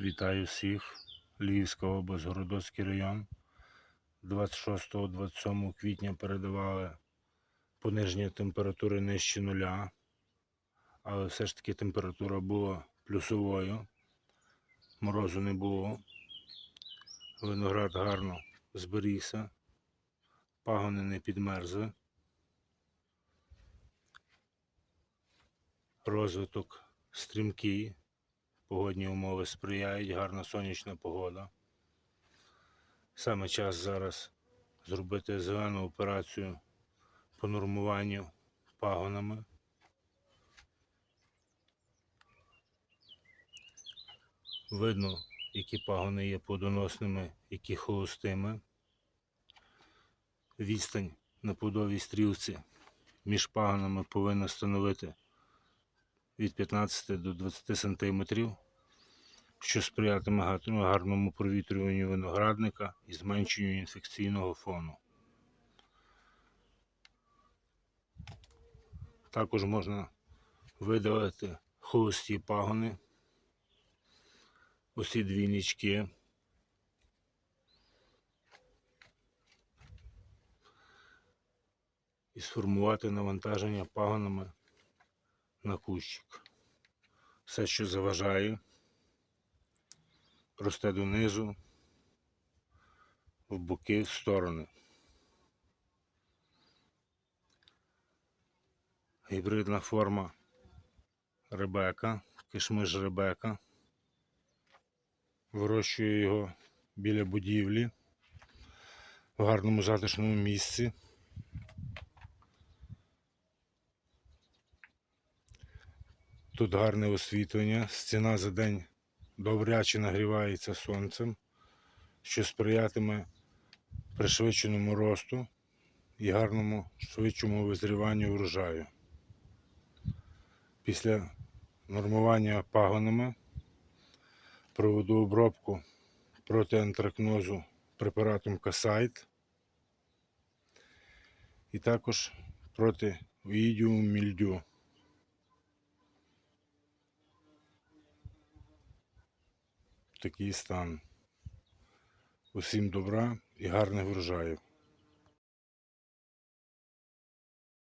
Вітаю всіх. Львівська область, Городоцький район. 26-27 квітня передавали пониження температури нижче нуля, але все ж таки температура була плюсовою. Морозу не було. Виноград гарно зберігся, пагони не підмерзли. Розвиток стрімкий, погодні умови сприяють, гарна сонячна погода. Саме час зараз зробити зелену операцію по нормуванню пагонами. Видно, які пагони є плодоносними, які холостими. Відстань на плодовій стрілці між пагонами повинна становити від 15 до 20 см, що сприятиме гарному- гарному провітрюванню виноградника і зменшенню інфекційного фону. Також можна видалити холості пагони, усі дві нічки. І сформувати навантаження пагонами на кущик. Все, що заважає, росте донизу, в боки, в сторони. Гібридна форма Ребека, кишмиш Ребека. Вирощую його біля будівлі в гарному затишному місці. Тут гарне освітлення, стіна за день добряче нагрівається сонцем, що сприятиме пришвидшеному росту і гарному швидшому визріванню врожаю. Після нормування пагонами проведу обробку проти антракнозу препаратом Касайт і також проти оїдіум мільдю. Такий стан. Усім добра і гарних врожаїв.